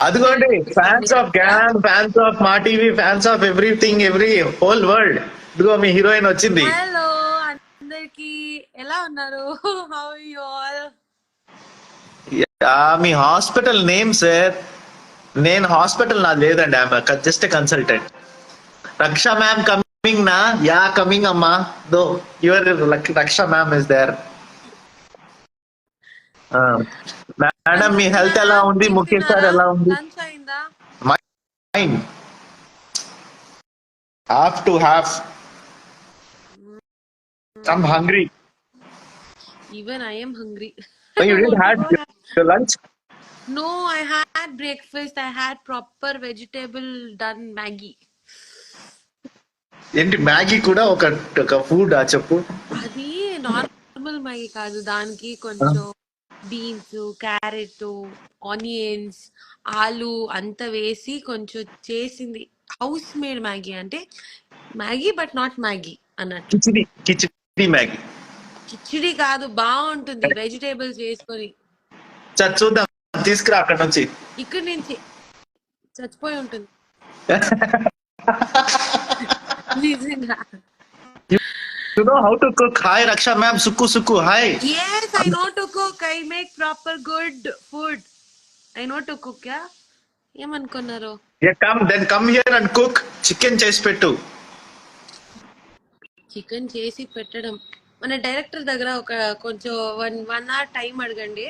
అదిగోండి fans of gain fans of Maa TV fans of everything every whole world ఇదిగో మీ heroine వచ్చింది. Hello అందరికి ఎలా ఉన్నారు? హౌ యు ఆల్ మీ హాస్పిటల్ నేమ్ సార్ నేను హాస్పిటల్ నాది లేదండి ఆమె just consultant Raksha ma'am coming నా? యా కమింగ్ అమ్మా. Though your Raksha ma'am is there madam me health ఎలా ఉంది? ముఖేష్ సార్ ఎలా ఉంది? Lunch. Have to have. I'm hungry. Even I am hungry have your lunch? No I had breakfast I had proper vegetable done Maggi ఏంటి? Maggi కూడా ఒక ఒక food ఆ చెప్పు? అది నార్మల్ మ్యాగీ కాదు. దానికి కొంచెం బీన్స్ క్యారెట్ ఆనియన్స్ ఆలు అంత వేసి కొంచెం చేసింది. హౌస్ మేడ్ మ్యాగీ అంటే మ్యాగీ బట్ నాట్ మ్యాగీ అన్నట్టు. కిచిడి మ్యాగీ. కిచిడి కాదు బాగుంటుంది వెజిటేబుల్స్ వేసుకొని. చూద్దాం. తీసుకురా అక్కడ నుంచి. ఇక్కడి నుంచి. చచ్చిపోయి ఉంటుంది. నిజంగా. You know how to cook hi Raksha ma'am Sukku Sukku hi Yes, I know to cook. I make proper good food. I know to cook, yeah? ఏమనుకున్నారు? Come then come here and cook chicken చేసి పెట్టు. Chicken చేసి పెట్టడం. మన director దగ్గర ఒక కొంచెం one one hour time అడగండి.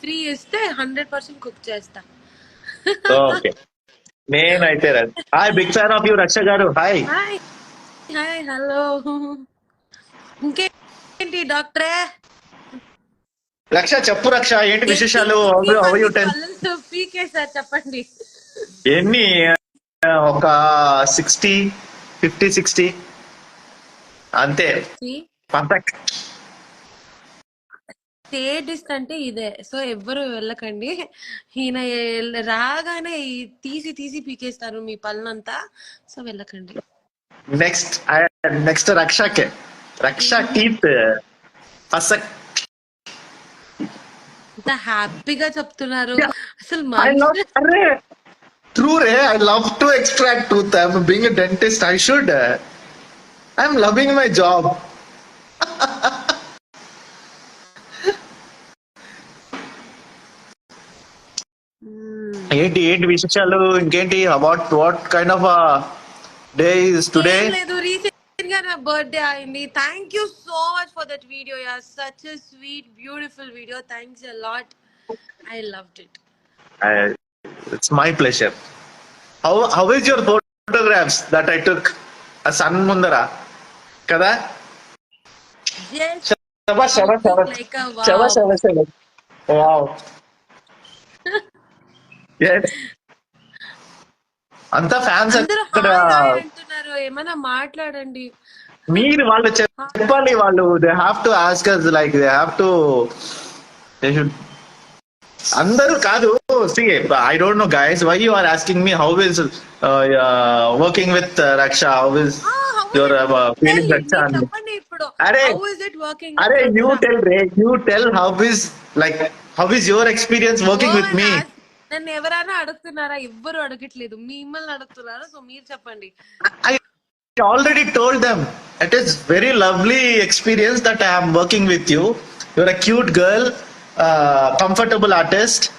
ఫ్రీ ఇస్తే హండ్రెడ్ పర్సెంట్ కుక్ చేస్తా. ఓకే నేనైతే hi big fan of you Raksha గారు. హాయ్ హాయ్ హాయ్ హలో ఇంకేంటి డాక్టరే? రక్ష చెప్పు రక్ష ఏంటి విశేషాలు? How you ten PK sir చెప్పండి. ఎన్ని ఒక సిక్స్టీ ఫిఫ్టీ సిక్స్టీ అంతే. సేడిస్ట్ అంటే ఇదే. సో ఎవ్వరు వెళ్ళకండి. ఈయన రాగానే తీసి తీసి పీకేస్తారు మీ పళ్ళంతా. సో వెళ్ళకండి. నెక్స్ట్ నెక్స్ట్ రక్షకే. రక్ష టీత్ ఫస్ట్ ఇంత హ్యాపీగా చెప్తున్నారు. అసలు ఐ లవ్ మనిషి అరే true ray. I love to extract tooth I being a dentist I should I'm loving my job. ఏంటి ఏంటి విశేషాలు? ఇంకేంటి? What what kind of day is today లేదు రీసెంట్గా నా బర్త్డే అయింది thank you so much for that video yeah such a sweet beautiful video thanks a lot I loved it it's my pleasure how how is your photographs that I took ఆ sun ముందర కదా శబాష్ శబాష్ శబాష్ like a wow. శబాష్ శబాష్ శబాష్ wow Yes. అంతా ఫ్యాన్స్ అక్కడ అంటున్నారు ఏమైనా మాట్లాడండి. మీరు వాళ్ళు చెప్పాలి వాళ్ళు. They have to ask us like they have to they should అందరూ కాదు. See I don't know guys why you are asking me how is working with Raksha how is your? Feeling Raksha మీరు అరే, how is it working అరే you tell ray you tell how is like how is your experience working with me నన్ను ఎవరైనా అడుగుతున్నారా? ఎవ్వరు అడగట్లేదు. మిమ్మల్ని అడుగుతున్నారు? సో మీరు చెప్పండి. I already told them it is very lovely experience that I am working with you. You're a cute girl, uh, comfortable artist,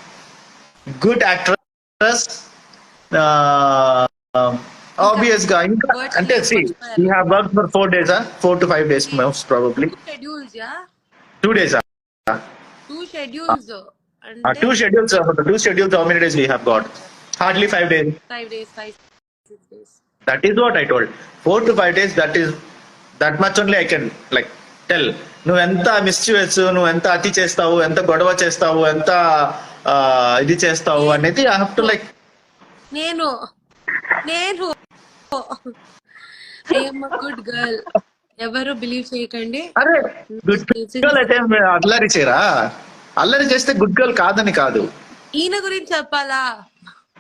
good actress, uh, um, obvious guy. Until see, you have worked for four days, huh? four to five days most probably. Two schedules, yeah. Two days, huh? Two schedules. Uh, two schedules, uh, two schedules. How many days we have got? Hardly five days. Five days, five, six days. That is what I told. Four to five days. That is that much only I can like tell. నువ్వు ఎంత మిస్చ్యూస్ నువ్వు ఎంత అతి చేస్తావు ఎంత గొడవ చేస్తావు ఎంత ఇది చేస్తావు అనేది ఐ హావ్ టు లైక్ నేను నేను ఐఎమ్ గుడ్ గర్ల్ ఎవరు బిలీవ్ చేయకండి అల్లరి చేయరా అల్లరి చేస్తే గుడ్ గర్ల్ కాదని కాదు ఈయన గురించి చెప్పాలా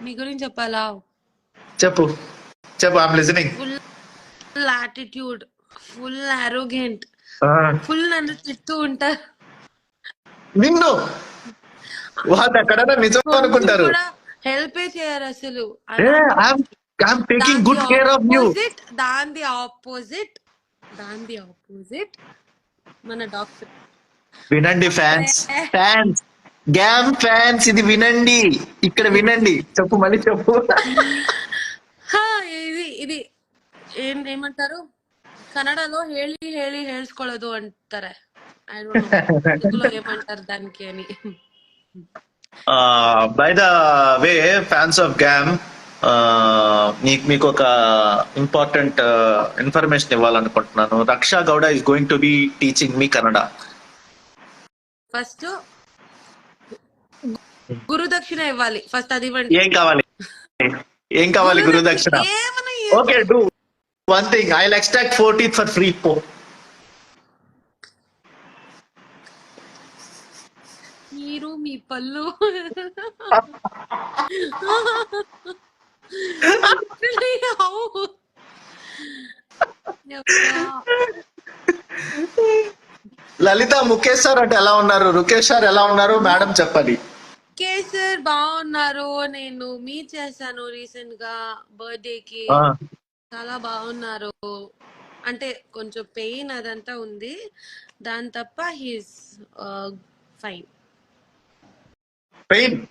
మీ గురించి చెప్పాలా చెప్పు చెప్పు I'm listening full attitude full arrogant full నన్ను తిడుతూ ఉంటారు నిన్ను? వాళ్ళు ఎక్కడైనా నిజం అనుకుంటారు. హెల్పే చేయరు అసలు. I'm taking good care of you దాని ఆపోజిట్ దాని ఆపోజిట్ మన డాక్టర్ వినండి ఫ్యాన్స్ ఫ్యాన్స్ గ్యామ్ ఫ్యాన్స్ ఇది వినండి. ఇక్కడ వినండి. చెప్పు మళ్ళీ చెప్పు. ఇది ఏం ఏమంటారు? కన్నడలో హేళి హేళి హేల్చుకోలేదు అంటారే. ఏమంటారు దానికి అని. By the way fans of game నీకు మీకు ఒక ఇంపార్టెంట్ ఇన్ఫర్మేషన్ ఇవ్వాలనుకుంటున్నాను. Raksha Gowda is going to be teaching me Kannada first గురుదక్షిణ ఇవ్వాలి. ఫస్ట్ అది ఏం కావాలి? ఏం కావాలి గురుదక్షిణ okay do one thing I extract fourteen for free పో మీరు మీ పళ్ళు? లలిత ముఖేష్ సార్ అంటే ఎలా ఉన్నారు? రుకేష్ సార్ ఎలా ఉన్నారు? మేడం చెప్పాలి కేసర్ బాగున్నారు. నేను మీట్ చేశాను రీసెంట్గా బర్త్డే కి చాలా బాగున్నారు. అంటే కొంచెం పెయిన్ అదంతా ఉంది. దాని తప్ప he's fine. Pain?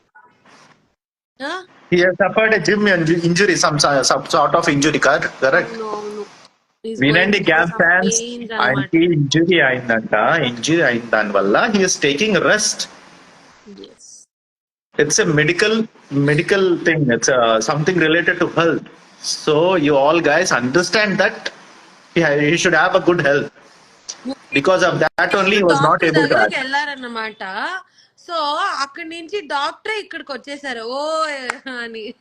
he has suffered a gym inju- injury some, some sort of injury correct? Correct. వినండి గ్యాప్ ఫ్యాన్స్ ఆయనకి ఇంజురీ అయిందంట. ఇంజురీ అయిన దాని వల్ల he's taking rest it's a medical medical thing it's something related to health so you all guys understand that he should have a good health because of that only he was not able to వెళ్ళారన్నమాట. So అక్కడి నుంచి డాక్టరే ఇక్కడికి వచ్చేసారు. ఓ అని.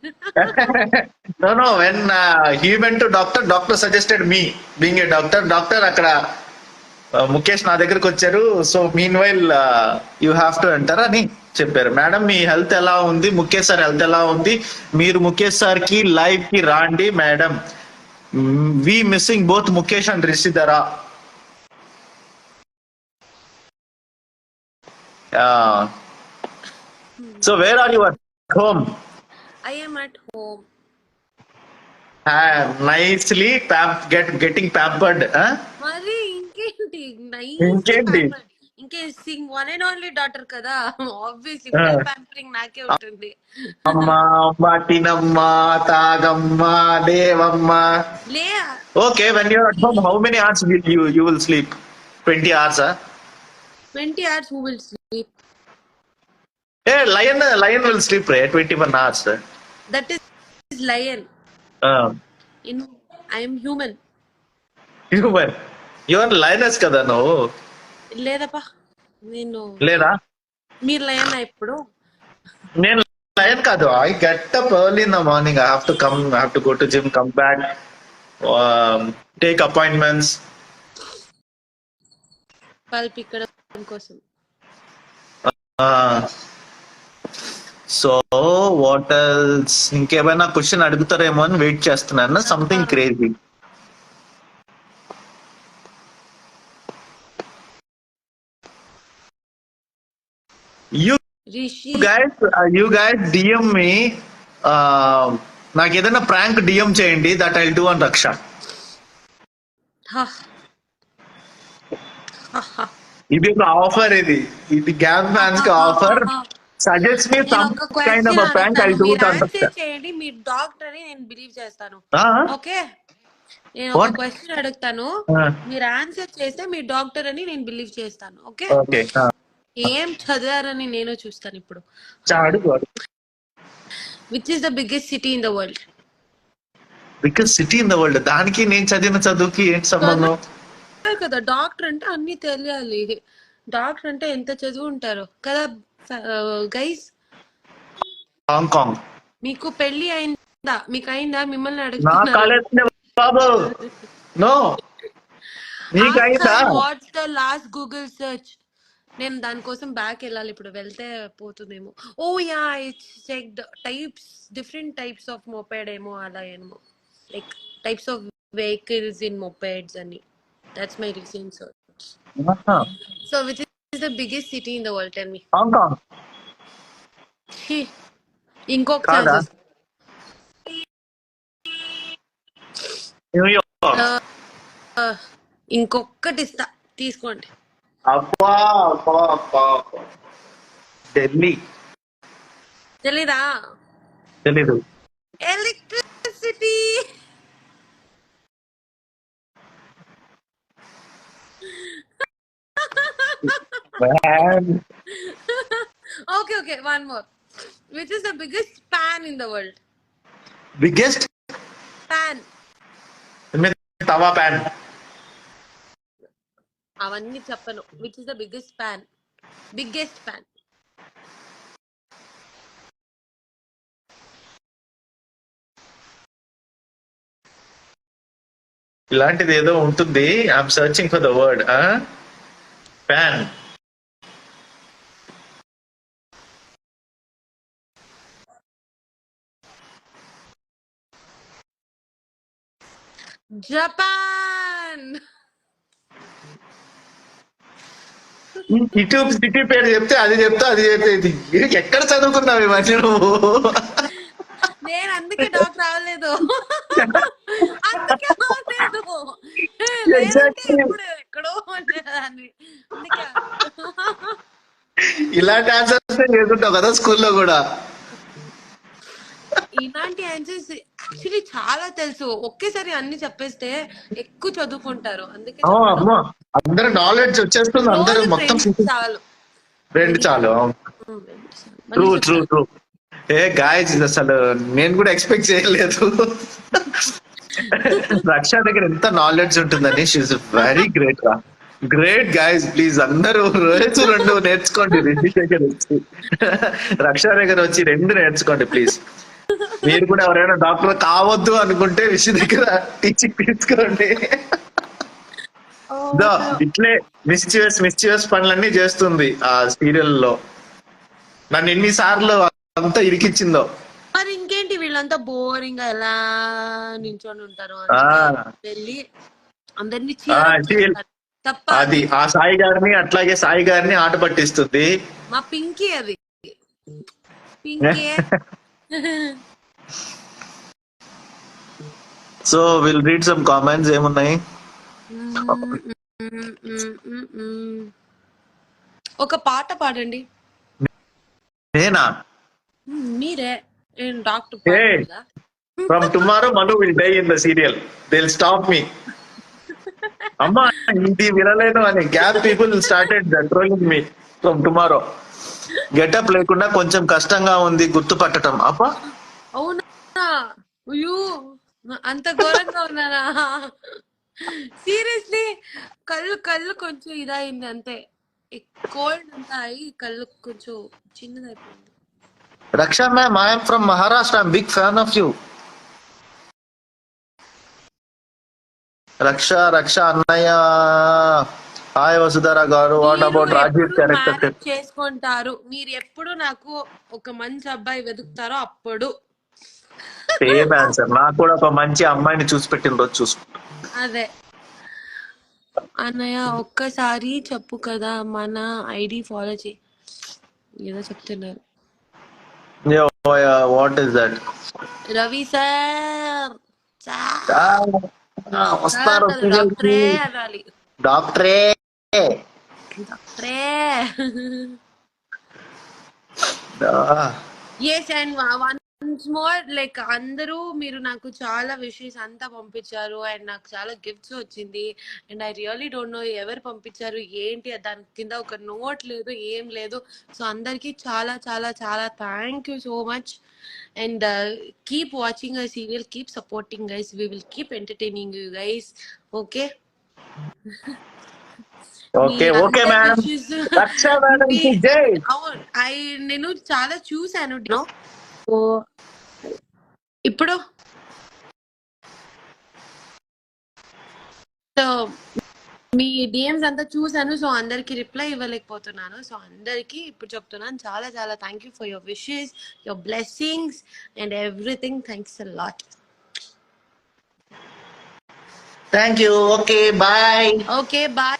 No when uh, he went to doctor doctor suggested me being a doctor. Doctor అక్కడ uh, Mukesh నా దగ్గరకు వచ్చారు. So meanwhile you have to enter అని. చెప్పారు. మేడం మీ హెల్త్ ఎలా ఉంది? ముఖేష్ సార్ హెల్త్ ఎలా ఉంది? మీరు ముఖేష్ సార్కి లైవ్కి రాండి madam. We missing both Mukesh and Rishidhara so where are your home I'm at home nicely get getting pampered మరి ఇంకేంటి? ఇంకేంటి? ఇంకే సింగ్ వన్ అండ్ ఓన్లీ డాటర్ కదా. ఆబ్వియస్లీ ఆ. ప్యాంపరింగ్ నాకే ఉంటుంది. అమ్మ బాటినమ్మ తాగమ్మ దేవమ్మ లే okay when you're at home how many hours will you you will sleep twenty hours twenty hours who will sleep a lion lion will sleep ray. Twenty one hours that is lion in I'm human human you're lioness కదా నువ్వు? లేదప్పా. నేను లేదా? మీరు lion ఇప్పుడు? నేను lion కాదు. I get up early in the morning I have to come I have to go to gym come back take appointments pulp ఇక్కడ కోసం. సో వాట్ ఎల్స్ ఇంకేమైనా క్వశ్చన్ అడుగుతారేమో అని వెయిట్ చేస్తున్నాను. Something crazy you guys you guys DM me నాకు ఏదైనా prank DM చేయండి that I do on Raksha. ఇది ఒక ఆఫర్ ఇది. ఇది గ్యామ్ ఫ్యాన్స్కి offer suggest me some kind of prank I. Do on Raksha చేయండి. మీరు డాక్టర్ అని నేను బిలీవ్ చేస్తాను. ఓకే? నేను ఒక? క్వశ్చన్ అడుగుతాను. మీరు ఆన్సర్ చేస్తే మీరు డాక్టర్ అని నేను బిలీవ్ చేస్తాను. ఓకే? ఏం చదివారని నేను చూస్తాను ఇప్పుడు. Which is the biggest city in the world because city in the world దానికి నేను చదివిన చదువుకి ఏంటి సంబంధం? కదా డాక్టర్ అంటే అన్ని తెలియాలి. డాక్టర్ అంటే ఎంత చదువు ఉంటారో. కదా గైస్ హాంకాంగ్ మీకు పెళ్ళి అయిందా? మీకు అయిందా? మిమ్మల్ని అడుగుతున్నారు. What's the last Google search నేను దానికోసం బ్యాక్ వెళ్ళాలి. ఇప్పుడు వెళ్తే పోతుందేమో. ఓ yeah it's check types different types of moped ఏమో అలా ఏమో. Like types of vehicles in mopeds అని. That's my recent search so which is the biggest city in the world tell me Hong Kong ఇంకొక కాదా? Chance New York ఇంకొకటి ఇస్తా తీసుకోండి. అబ్బా అబ్బా అబ్బా అబ్బా. ఢిల్లీ తెలీదా తెలీదు electricity okay okay one more which is the biggest pan in the world biggest pan tawa pan అవన్నీ చెప్పను. Which is the biggest pan biggest pan ఇలాంటిది ఏదో ఉంటుంది. I'm searching for the word pan Japan ఇటు city పేరు చెప్తే అది చెప్తే అది చెప్తే ఇది వీడికి ఎక్కడ చదువుకున్నావు ఇవన్నీ నువ్వు? నేను అందుకే డాక్టర్ అవ్వలేదు అందుకే ఇలాంటి ఆన్సర్స్ చేసుకుంటావు కదా స్కూల్లో కూడా. ఇలాంటి ఆన్సర్స్ యాక్చువల్లీ చాలా తెలుసు. ఒకేసారి అన్ని చెప్పేస్తే ఎక్కువ చదువుకుంటారు. అందుకే అందరు నాలెడ్జ్ వచ్చేస్తుంది అందరూ మొత్తం friends చాలు. True true true hey guys అసలు నేను కూడా ఎక్స్పెక్ట్ చేయలేదు. రక్ష దగ్గర ఎంత నాలెడ్జ్ ఉంటుందని. షీఈ్ వెరీ గ్రేట్ రా. గ్రేట్ గాయస్ ప్లీజ్ అందరూ రోజు రెండు నేర్చుకోండి రెడ్డి దగ్గర వచ్చి. రక్ష దగ్గర వచ్చి రెండు నేర్చుకోండి ప్లీజ్ మీరు కూడా ఎవరైనా డాక్టర్ కావద్దు అనుకుంటే విషయం దగ్గర టీచింగ్ తీసుకోండి ఇట్లే మిస్చివస్ మిస్చివస్ పనులన్నీ చేస్తుంది ఆ సీరియల్లో నన్ను ఎన్ని సార్లు అంతా ఇరికిచ్చిందో. మరి ఇంకేంటి వీళ్ళంతా బోరింగ్ ఎలా నించొని ఉంటారు వెళ్ళి అందరినీ. తప్ప అది ఆ సాయి గారిని అట్లాగే సాయి గారిని ఆట పట్టిస్తుంది. మా పింకీ అది. Pinky. So will read some comments ఏమున్నాయి? ఒక పాట పాడండి. నేనా? మీరే. నేను doctor? From tomorrow Manu will die in the serial they stop me అమ్మా ఇది వినలేను అని gap people started trolling me from tomorrow getup లేకుండా కొంచెం కష్టంగా ఉంది గుర్తుపట్టడం అప్ప అవునా? అంత ఘోరంగా ఉన్నానా సీరియస్లీ కళ్ళు కళ్ళు కొంచెం ఇదయింది అంతే. కోల్డ్ అయి కళ్ళు కొంచెం చిన్నదైపోయింది. Raksha ma'am I'm from Maharashtra big fan of you Raksha Raksha అన్నయ్య. హాయ్ వసుధర గారు. వాట్ అబౌట్ రాజీవ్ క్యారెక్టర్ చేసుకుంటారు? మీరు ఎప్పుడు నాకు ఒక మంచి అబ్బాయి వెతుకుతారో అప్పుడు. సేమ్ ఆన్సర్ నాకు కూడా ఒక మంచి అమ్మాయిని చూసి పెట్టిన రోజు చూసుకుంటా. అదే. అన్నయ్య ఒక్కసారి చెప్పు కదా మన ఐడి ఫాలో చేయి. ఏదో చెప్తున్నారు. What is that? Ravi sir. వస్తారు డాక్టరే అనాలి. డాక్టరే. డాక్టరే. Yes and once more like అందరూ మీరు నాకు చాలా విషెస్ అంతా పంపించారు. అండ్ నాకు చాలా గిఫ్ట్స్ వచ్చింది. And I really don't know ఎవరు పంపించారు ఏంటి దాని కింద ఒక నోట్ లేదు ఏం లేదు. సో అందరికీ చాలా చాలా చాలా thank you so much and keep watching a serial keep supporting guys we will keep entertaining you guys okay madam I నేను చాలా చూసాను ఇప్పుడు? సో మీ డిఎమ్స్ అంతా చూసాను సో అందరికి రిప్లై ఇవ్వలేకపోతున్నాను. సో అందరికి ఇప్పుడు చెప్తున్నాను. చాలా చాలా thank you for your wishes your blessings and everything thanks a lot thank you okay bye okay bye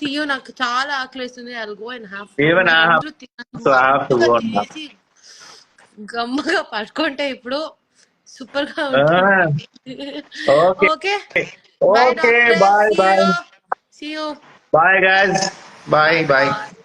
see you నాకు చాలా ఆకలిస్తుంది. I go and so I have to go and have. గమ్మగా పట్టుకుంటే ఇప్పుడు సూపర్గా okay. Okay. Bye bye see you bye guys bye bye